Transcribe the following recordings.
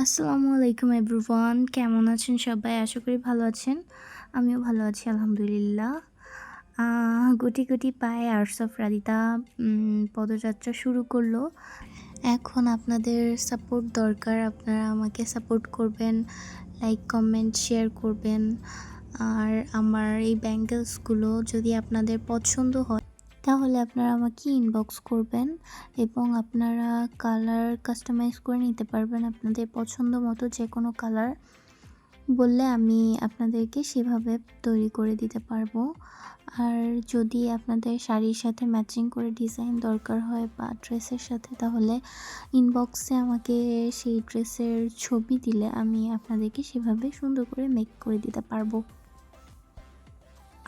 আসসালামু আলাইকুম এভরিওয়ান, কেমন আছেন সবাই? আশা করি ভালো আছেন। আমিও ভালো আছি, আলহামদুলিল্লাহ। গুটি গুটি পায়ে আর্টস অফ রাদিতা পদযাত্রা শুরু করল। এখন আপনাদের সাপোর্ট দরকার, আপনারা আমাকে সাপোর্ট করবেন লাইক কমেন্ট শেয়ার করবেন। আর আমার এই ব্যাঙ্গেলসগুলো যদি আপনাদের পছন্দ হয় তাহলে আপনারা আমাকে ইনবক্স করবেন এবং আপনারা কালার কাস্টমাইজ করে নিতে পারবেন আপনাদের পছন্দ মতো যে কোনো কালার বললে আমি আপনাদেরকে সেভাবে তৈরি করে দিতে পারব। আর যদি আপনাদের শাড়ির সাথে ম্যাচিং করে ডিজাইন দরকার হয় বা ড্রেসের সাথে, তাহলে ইনবক্সে আমাকে সেই ড্রেসের ছবি দিলে আমি আপনাদেরকে সেভাবে সুন্দর করে মেক করে দিতে পারব।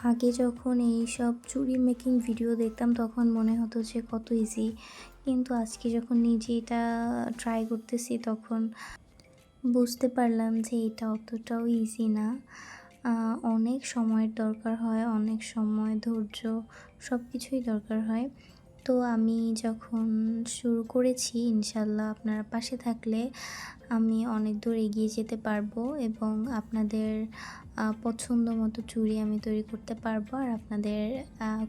আগে যখন এই সব চুরি মেকিং ভিডিও দেখতাম, তখন মনে হতো যে কত ইজি কিন্তু আজকে যখন নিজে এটা ট্রাই করতেছি, তখন বুঝতে পারলাম যে এটা অতটাও ইজি না। অনেক সময়ের দরকার হয়, অনেক সময় ধৈর্য সব কিছুই দরকার হয়। তো আমি যখন শুরু করেছি, ইনশাল্লাহ আপনারা পাশে থাকলে আমি অনেক দূর এগিয়ে যেতে পারব এবং আপনাদের পছন্দ মতো চুড়ি আমি তৈরি করতে পারব আর আপনাদের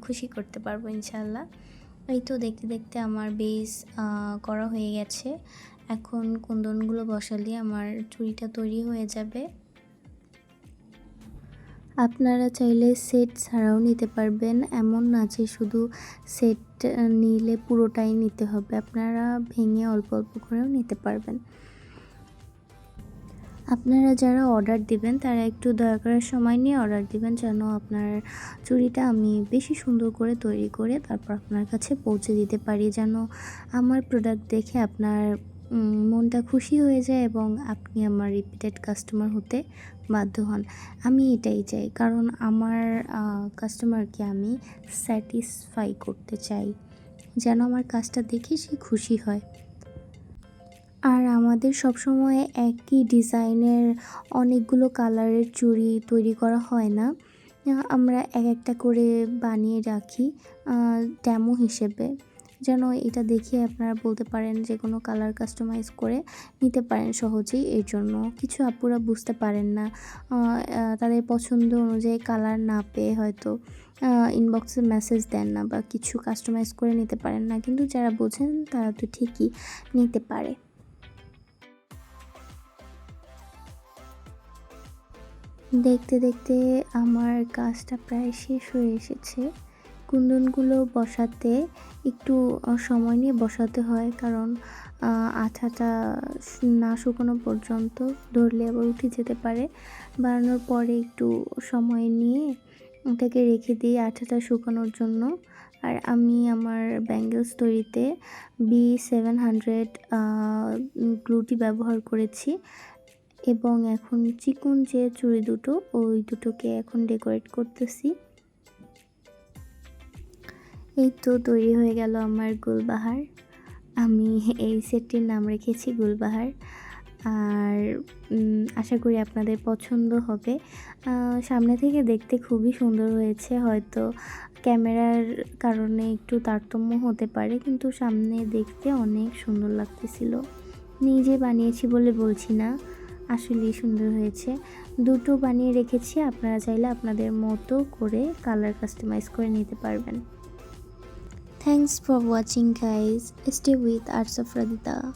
খুশি করতে পারব ইনশাল্লাহ। এই তো দেখতে দেখতে আমার বেস করা হয়ে গেছে। এখন কুন্দনগুলো বসালে আমার চুড়িটা তৈরি হয়ে যাবে। আপনারা চাইলে সেট ছাড়াও নিতে পারবেন। এমন না যে শুধু সেট নিলে পুরোটাই নিতে হবে। আপনারা ভেঙে অল্প অল্প করেও নিতে পারবেন। আপনারা যারা অর্ডার দিবেন, তারা একটু দয়া করে সময় নিয়ে অর্ডার দিবেন যেন আপনার চুড়িটা আমি বেশি সুন্দর করে তৈরি করে তারপর আপনার কাছে পৌঁছে দিতে পারি। যেন আমার প্রোডাক্ট দেখে আপনার মনটা খুশি হয়ে যায় এবং আপনি আমার রিপিটেড কাস্টমার হতে বাধ্য হন। আমি এটাই চাই, কারণ আমার কাস্টমারকে আমি স্যাটিসফাই করতে চাই, যেন আমার কাজটা দেখে সে খুশি হয়। আর আমাদের সবসময় একই ডিজাইনের অনেকগুলো কালারের চুড়ি তৈরি করা হয় না। আমরা এক একটা করে বানিয়ে রাখি ড্যামো হিসেবে। যেন এটা দেখে আপনারা বলতে পারেন যে কোনো কালার কাস্টমাইজ করে নিতে পারেন সহজেই। এর জন্য কিছু আপুরা বুঝতে পারেন না তাদের পছন্দ অনুযায়ী কালার না পেয়ে হয়তো ইনবক্সে মেসেজ দেন না বা কিছু কাস্টমাইজ করে নিতে পারেন না। কিন্তু যারা বোঝেন তারা তো ঠিকই নিতে পারে। দেখতে দেখতে আমার কাজটা প্রায় শেষ হয়ে এসেছে। কুন্দনগুলো বসাতে একটু সময় নিয়ে বসাতে হয়। কারণ আঠাটা না শুকানো পর্যন্ত ধরলে আবার উঠে যেতে পারে। বানানোর পরে একটু সময় নিয়ে ওটাকে রেখে দিই আঠাটা শুকানোর জন্য। আর আমি আমার ব্যাঙ্গেলস তৈরিতে বি সেভেন হান্ড্রেড গ্লুটি ব্যবহার করেছি। এবং এখন চিকুন যে চুড়ি দুটো, ওই দুটোকে এখন ডেকোরেট করতেছি। এই তো তৈরি হয়ে গেল আমার গুলবাহার। আমি এই সেটটির নাম রেখেছি গুলবাহার। আর আশা করি আপনাদের পছন্দ হবে। সামনে থেকে দেখতে খুবই সুন্দর হয়েছে, হয়তো ক্যামেরার কারণে একটু তারতম্য হতে পারে, কিন্তু সামনে দেখতে অনেক সুন্দর লাগতেছিল। নিজে বানিয়েছি বলে বলছি না, আসলেই সুন্দর হয়েছে। দুটো বানিয়ে রেখেছি, আপনারা চাইলে আপনাদের মতো করে কালার কাস্টমাইজ করে নিতে পারবেন। Thanks for watching guys. Stay with Arts of Radita.